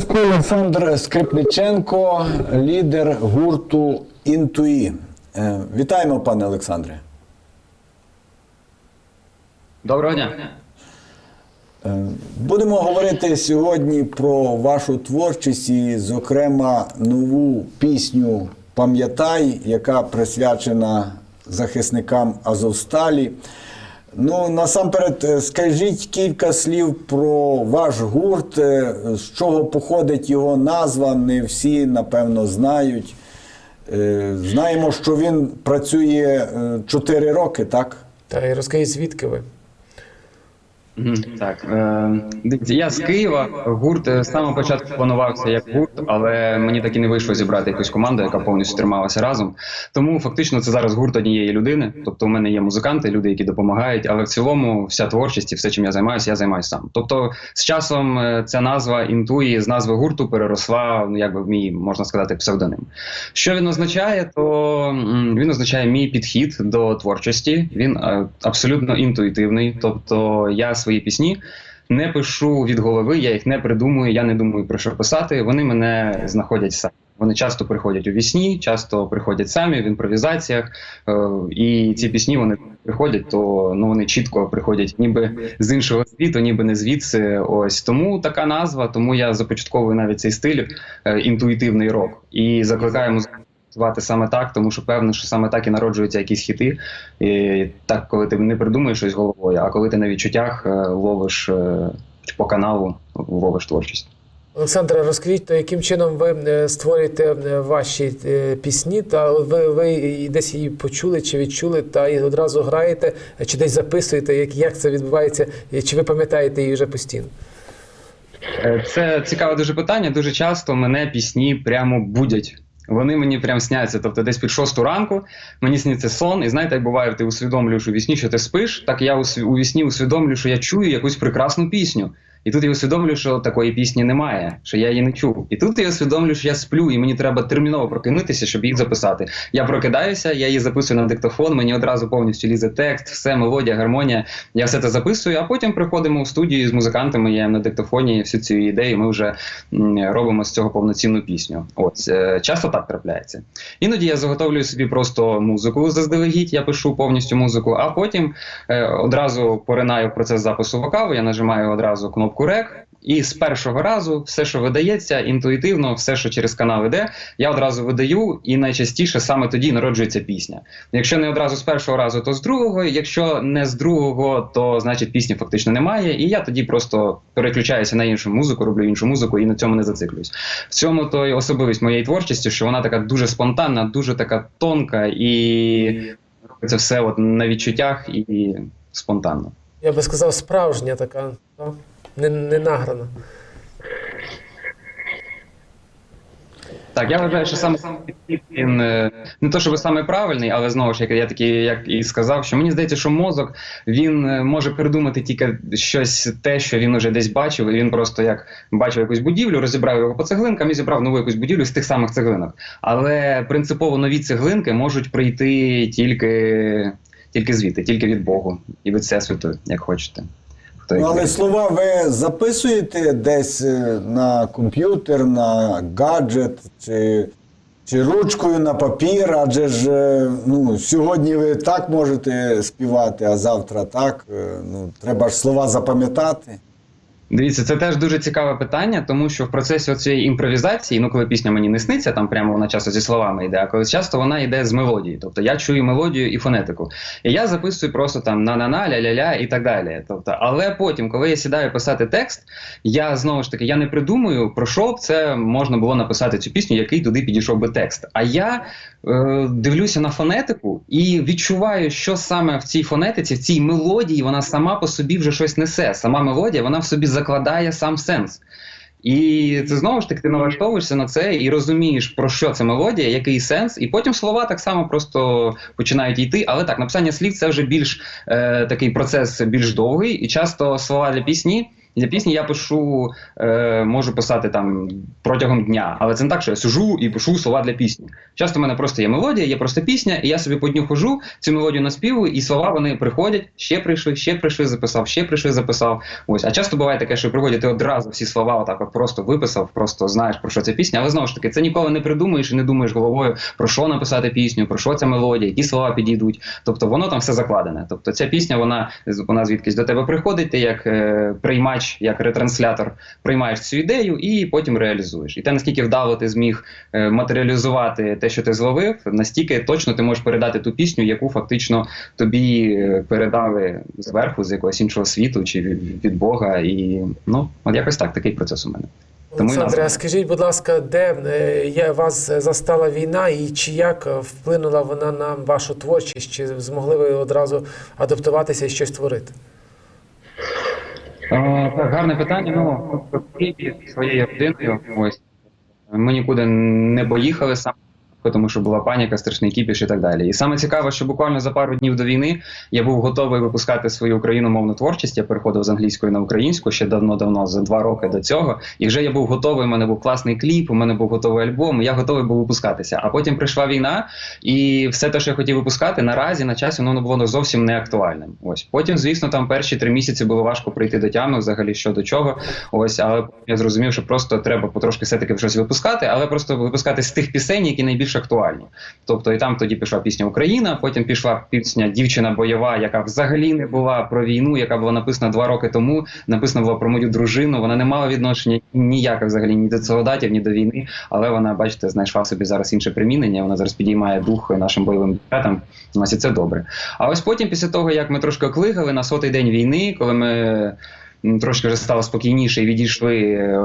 зв'язку Олександр Скрипниченко, лідер гурту Інтуї. Е, Вітаємо, пане Олександре. Доброго дня. Е, Будемо говорити сьогодні про вашу творчість і, зокрема, нову пісню Пам'ятай, яка присвячена захисникам Азовсталі. Ну, насамперед, е, скажіть кілька слів про ваш гурт, е, з чого походить його назва. Не всі, напевно, знають. Е, Знаємо, що він працює 4 роки, так? Та і розкажіть, звідки ви? Так, е, я з Києва. Гурт е, з самого початку планувався як гурт, але мені так і не вийшло зібрати якусь команду, яка повністю трималася разом. Тому фактично це зараз гурт однієї людини. Тобто, у мене є музиканти, люди, які допомагають, але в цілому вся творчість і все, чим я займаюся, я займаюся сам. Тобто, з часом е, ця назва інтуї з назви гурту переросла ну, якби в мій можна сказати псевдоним. Що він означає? То він означає мій підхід до творчості. Він абсолютно інтуїтивний. Тобто я свої пісні не пишу від голови, я їх не придумую, я не думаю про що писати. Вони мене знаходять самі. Вони часто приходять у вісні, часто приходять самі в імпровізаціях. Е, і ці пісні вони приходять, то ну вони чітко приходять, ніби з іншого світу, ніби не звідси. Ось тому така назва. Тому я започатковую навіть цей стиль е, інтуїтивний рок і закликаю музикантів працювати саме так, тому що певно, що саме так і народжуються якісь хіти. І так, коли ти не придумуєш щось головою, а коли ти на відчуттях е, ловиш е, по каналу, ловиш творчість. Олександре, розкажіть, яким чином ви е, створюєте ваші пісні, та ви, ви десь її почули чи відчули, та і одразу граєте, чи десь записуєте, як, як це відбувається, чи ви пам'ятаєте її вже постійно? Це цікаве дуже питання. Дуже часто мене пісні прямо будять. Вони мені прям сняться. Тобто, десь під шосту ранку мені сніться сон, і знаєте, як буває, ти усвідомлюєш у вісні, що ти спиш. Так я у вісні усвідомлюю, що я чую якусь прекрасну пісню. І тут я усвідомлюю, що такої пісні немає, що я її не чув. І тут я усвідомлюю, що я сплю, і мені треба терміново прокинутися, щоб їх записати. Я прокидаюся, я її записую на диктофон, мені одразу повністю лізе текст, все, мелодія, гармонія. Я все це записую, а потім приходимо в студію з музикантами. Я на диктофоні всю цю ідею. Ми вже робимо з цього повноцінну пісню. Ось е, часто так трапляється. Іноді я заготовлюю собі просто музику заздалегідь, я пишу повністю музику, а потім е, одразу поринаю в процес запису вокалу. Я нажимаю одразу кнопку рек. І з першого разу все, що видається, інтуїтивно, все, що через канал іде, я одразу видаю, і найчастіше саме тоді народжується пісня. Якщо не одразу з першого разу, то з другого. Якщо не з другого, то значить пісні фактично немає. І я тоді просто переключаюся на іншу музику, роблю іншу музику і на цьому не зациклююсь. В цьому то й особливість моєї творчості, що вона така дуже спонтанна, дуже така тонка, і це все от на відчуттях і спонтанно. Я би сказав, справжня така, та, не, не награна. Так, я вважаю, що саме саме він е, не то, щоб саме правильний, але знову ж як я такий, як і сказав, що мені здається, що мозок він е, може придумати тільки щось те, що він уже десь бачив, і він просто як бачив якусь будівлю, розібрав його по цеглинкам і зібрав нову якусь будівлю з тих самих цеглинок. Але принципово нові цеглинки можуть прийти тільки, тільки звідти, тільки від Богу і від всесвіту, як хочете. Ну, але слова ви записуєте десь е, на комп'ютер, на гаджет чи, чи ручкою на папір, адже ж е, ну, сьогодні ви так можете співати, а завтра так. Е, Ну, треба ж слова запам'ятати. Дивіться, це теж дуже цікаве питання, тому що в процесі цієї імпровізації, ну коли пісня мені не сниться, там прямо вона часто зі словами йде, а коли часто вона йде з мелодії. Тобто я чую мелодію і фонетику. І я записую просто там на-на-на, ля-ля-ля і так далі. Тобто, але потім, коли я сідаю писати текст, я знову ж таки я не придумую, про що б це можна було написати цю пісню, який туди підійшов би текст. А я е, дивлюся на фонетику і відчуваю, що саме в цій фонетиці, в цій мелодії, вона сама по собі вже щось несе. Сама мелодія, вона в собі закладає сам сенс. І це знову ж таки ти налаштовуєшся на це і розумієш, про що це мелодія, який сенс, і потім слова так само просто починають йти. Але так, написання слів це вже більш е, такий процес більш довгий, і часто слова для пісні Для пісні я пишу, е, можу писати там протягом дня, але це не так, що я сижу і пишу слова для пісні. Часто в мене просто є мелодія, є просто пісня, і я собі по дню хожу, цю мелодію наспівую, і слова вони приходять, ще прийшли, ще прийшли, записав, ще прийшли, записав. Ось. А часто буває таке, що приходять ти одразу всі слова отак от просто виписав, просто знаєш про що ця пісня. Але знову ж таки, це ніколи не придумаєш і не думаєш головою, про що написати пісню, про що ця мелодія, які слова підійдуть. Тобто воно там все закладене. Тобто ця пісня, вона, вона звідкись до тебе приходить, ти як е, приймач, як ретранслятор приймаєш цю ідею і потім реалізуєш. І те, наскільки вдало ти зміг е, матеріалізувати те, що ти зловив, настільки точно ти можеш передати ту пісню, яку фактично тобі е, передали зверху з якогось іншого світу чи від, Бога. І ну, от якось так, такий процес у мене. Олександре, а скажіть, будь ласка, де е, є, вас застала війна і чи як е, вплинула вона на вашу творчість? Чи змогли ви одразу адаптуватися і щось творити? Гарне питання. Ну, в Києві своєю родиною. Ось ми нікуди не поїхали саме. Тому що була паніка, страшний кіпіш і так далі. І саме цікаве, що буквально за пару днів до війни я був готовий випускати свою україномовну творчість. Я переходив з англійської на українську ще давно-давно, за два роки до цього. І вже я був готовий. У мене був класний кліп, у мене був готовий альбом. Я готовий був випускатися. А потім прийшла війна, і все те, що я хотів випускати, наразі на часі воно було зовсім не актуальним. Ось потім, звісно, там перші три місяці було важко прийти до тями, взагалі що до чого. Ось, але я зрозумів, що просто треба потрошки все-таки щось випускати, але просто випускати з тих пісень, які найбільш актуальні. Тобто, і там тоді пішла пісня Україна, потім пішла пісня Дівчина бойова, яка взагалі не була про війну, яка була написана два роки тому. Написана була про мою дружину. Вона не мала відношення ніяке взагалі ні до солдатів, ні до війни. Але вона, бачите, знайшла собі зараз інше примінення. Вона зараз підіймає дух нашим бойовим дівчатам. У нас і це добре. А ось потім, після того, як ми трошки оклигали на сотий день війни, коли ми трошки вже стало спокійніше і відійшли е,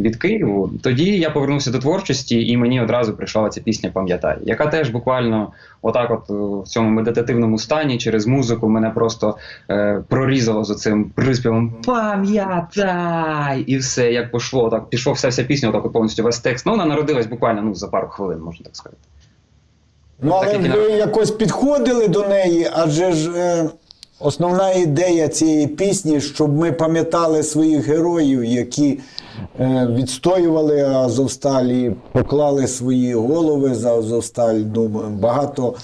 від Києву, тоді я повернувся до творчості, і мені одразу прийшла ця пісня Пам'ятай, яка теж буквально отак, от е, в цьому медитативному стані через музику мене просто е, прорізало за цим приспівом Пам'ятай! І все як пошло. Так пішов вся вся пісня, отак от повністю весь текст. Ну вона народилась буквально ну за пару хвилин, можна так сказати. Ну, але Так, ви якось підходили до неї, адже ж е, основна ідея цієї пісні, щоб ми пам'ятали своїх героїв, які е, відстоювали Азовсталь і поклали свої голови за Азовсталь. Ну, багато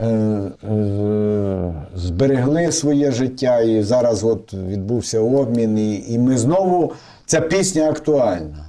е, е, зберегли своє життя, і зараз от відбувся обмін, і ми знову ця пісня актуальна.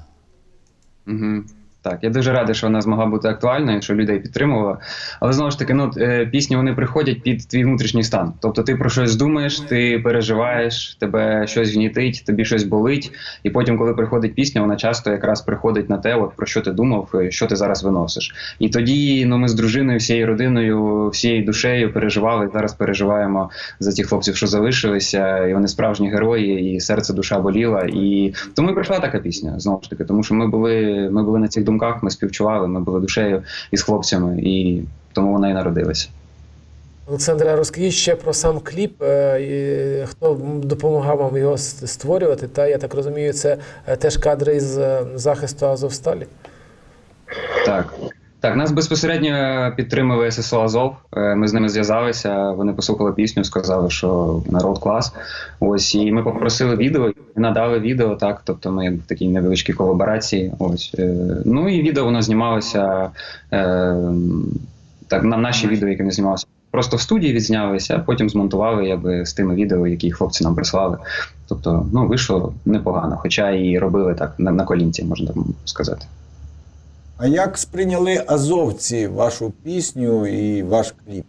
Угу. Так, я дуже радий, що вона змогла бути актуальною, що людей підтримувала. Але знову ж таки, ну е, пісні вони приходять під твій внутрішній стан. Тобто ти про щось думаєш, ти переживаєш, тебе щось гнітить, тобі щось болить. І потім, коли приходить пісня, вона часто якраз приходить на те, от про що ти думав, що ти зараз виносиш. І тоді ну ми з дружиною, всією родиною, всією душею переживали. Зараз переживаємо за тих хлопців, що залишилися, і вони справжні герої, і серце душа боліла. І тому і прийшла така пісня знову ж таки, тому що ми були, ми були на цих думках, ми співчували, ми були душею із хлопцями, і тому вона і народилася. Олександре, розкажіть ще про сам кліп. е, Хто допомагав вам його створювати? Та я так розумію, це е, теж кадри з е, захисту Азовсталі. Так. Так, нас безпосередньо підтримали ССО Азов. Е, Ми з ними зв'язалися. Вони послухали пісню, сказали, що народ клас. Ось і ми попросили відео, і надали відео. Так, тобто ми в такій невеличкій колаборації. Ось е, ну і відео воно знімалося е, так на наші відео, які не знімалися. Просто в студії відзнялися, а потім змонтували якби з тими відео, які хлопці нам прислали. Тобто, ну вийшло непогано, хоча і робили так на, на колінці, можна так сказати. А як сприйняли азовці вашу пісню і ваш кліп?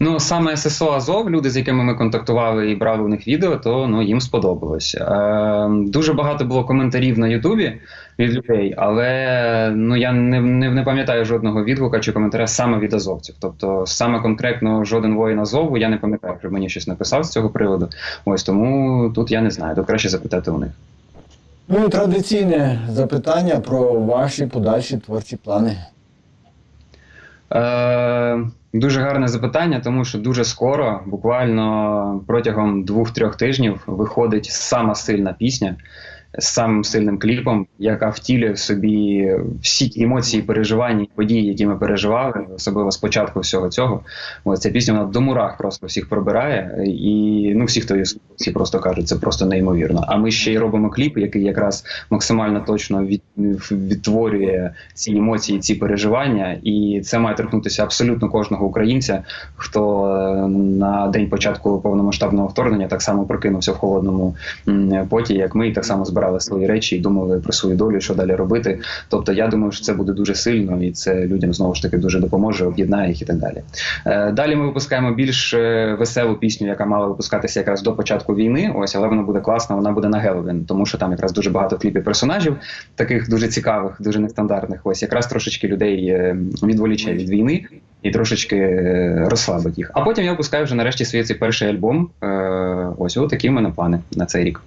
Ну, саме ССО Азов, люди, з якими ми контактували і брали у них відео, то ну їм сподобалось. Е, дуже багато було коментарів на Ютубі від людей, але ну я не, не, не пам'ятаю жодного відгука чи коментаря саме від азовців. Тобто, саме конкретно жоден воїн Азову я не пам'ятаю, щоб мені щось написав з цього приводу. Ось тому тут я не знаю. Тут краще запитати у них. Ну і традиційне запитання про ваші подальші творчі плани. Е, дуже гарне запитання, тому що дуже скоро, буквально протягом двох-трьох тижнів, виходить сама сильна пісня, з самим сильним кліпом, яка втілює в собі всі ті емоції, переживання, і події, які ми переживали, особливо з початку всього цього. Ось ця пісня вона до мурах просто всіх пробирає, і ну всі, хто її просто кажуть, це просто неймовірно. А ми ще й робимо кліп, який якраз максимально точно від, відтворює ці емоції, ці переживання, і це має торкнутися абсолютно кожного українця, хто е, на день початку повномасштабного вторгнення так само прокинувся в холодному поті, як ми, і так само збирали свої речі і думали про свою долю, що далі робити. Тобто, я думаю, що це буде дуже сильно, і це людям знову ж таки дуже допоможе, об'єднає їх і так далі. Е, Далі ми випускаємо більш е, веселу пісню, яка мала випускатися якраз до початку війни. Ось, але вона буде класна. Вона буде на Геловін, тому що там якраз дуже багато кліпів персонажів, таких дуже цікавих, дуже нестандартних. Ось якраз трошечки людей е, відволіче від війни. І трошечки розслабить їх. А потім я випускаю вже нарешті свій цей перший альбом. Ось от такі в мене плани на цей рік.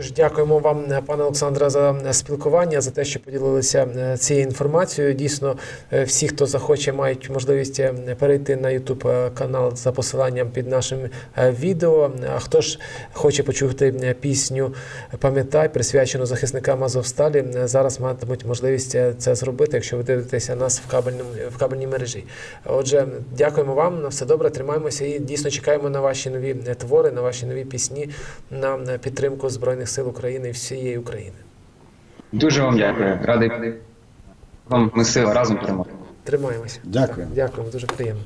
Тож Дякуємо вам, е, пане Олександре, за е, спілкування, за те, що поділилися е, цією інформацією. Дійсно, всі, хто захоче, мають можливість перейти на YouTube канал за посиланням під нашим відео. А хто ж хоче почути пісню Пам'ятай, присвячену захисникам Азовсталі, зараз матимуть можливість це зробити, якщо ви дивитеся нас в кабельному в кабельній мережі. Отже, дякуємо вам на все добре. Тримаємося і дійсно чекаємо на ваші нові твори, на ваші нові пісні, на підтримку збройних сил України і всієї України. Дуже вам дякую. Радий вам ми сила разом переможемо. Тримаємося. Дякую. Дякуємо, дуже приємно.